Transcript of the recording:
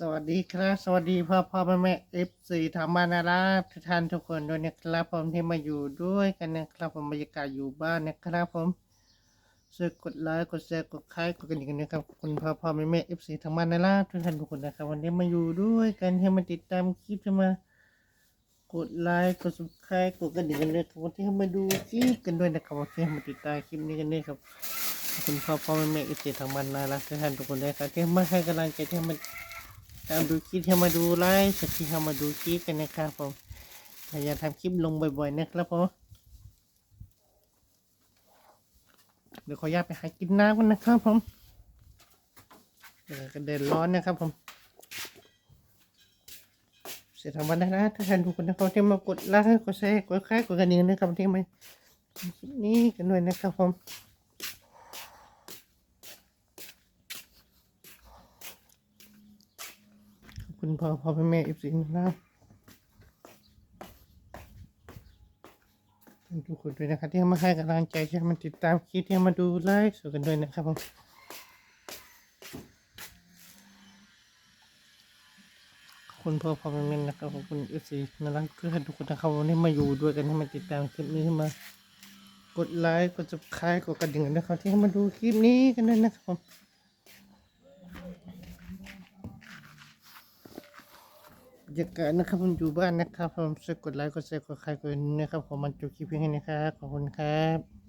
สวัสดีครับ สวัสดีพ่อพ่อแม่แม่เอฟซีธรรมานาราทุกท่านทุกคนด้วยนะครับ ผมที่มาอยู่ด้วยกันนะครับผมบรรยากาศอยู่บ้านนะครับผมช่วยกดไลค์กดแชร์กดไลค์กดกระดิ่งกันะครับคุณพ่อพ่อแม่แม่เอฟซีธรรมานาราทุกท่านทุกคนนะครับ วันนี้มาอยู่ด้วยกันให้มาติดตามคลิปที่มากดไลค์กด subscribe กดกระดิ่งกันเลยครับวันที่มาดูคลิปกันด้วยนะครับวันที่มาติดตามคลิปนี้กันด้วยครับคุณพ่อพ่อแม่แม่เอฟซีธรรมานาราทุกท่านทุกคนด้วยครับที่มาให้กำลังใจที่มา ตามดูคลิปให้มาดูไลฟ์สักทีให้มาดูคลิปกันนะครับผมพยายามทำคลิปลงบ่อยๆนะครับผมเดี๋ยวขออนุญาตไปหากินน้ำกันนะครับผมเดี๋ยวก็เดินร้อนนะครับผม เสร็จทำวันได้แล้วถ้าท่านทุกคนนะครับที่มากดไลค์กดแชร์กดแคร์กดกระดิ่งนะครับที่มาคลิปนี้กันด้วยนะครับผม ขอบคุณพ่อพ่อแม่แม่เอฟซีนะครับทุกคนด้วยนะครับที่มาให้กำลังใจที่มาติดตามคลิปที่มาดูไลฟ์สดกันด้วยนะครับผมขอบคุณพ่อพ่อแม่แม่นะครับขอบคุณเอฟซีน่ารักทุกท่านทุกคนนะครับวันนี้มาอยู่ด้วยกันให้มาติดตามคลิปนี้ให้มากดไลค์กด subscribe กดกระดิ่งกันนะครับที่มาดูคลิปนี้กันด้วยนะครับผม ยากาศนะครับผมอยู่บ้านนะครับผมช่วยกดไลค์กดแชร์กดใครกดนะครับผมมันจุคลิปเพียงแค่นี้ครับขอบคุณครับ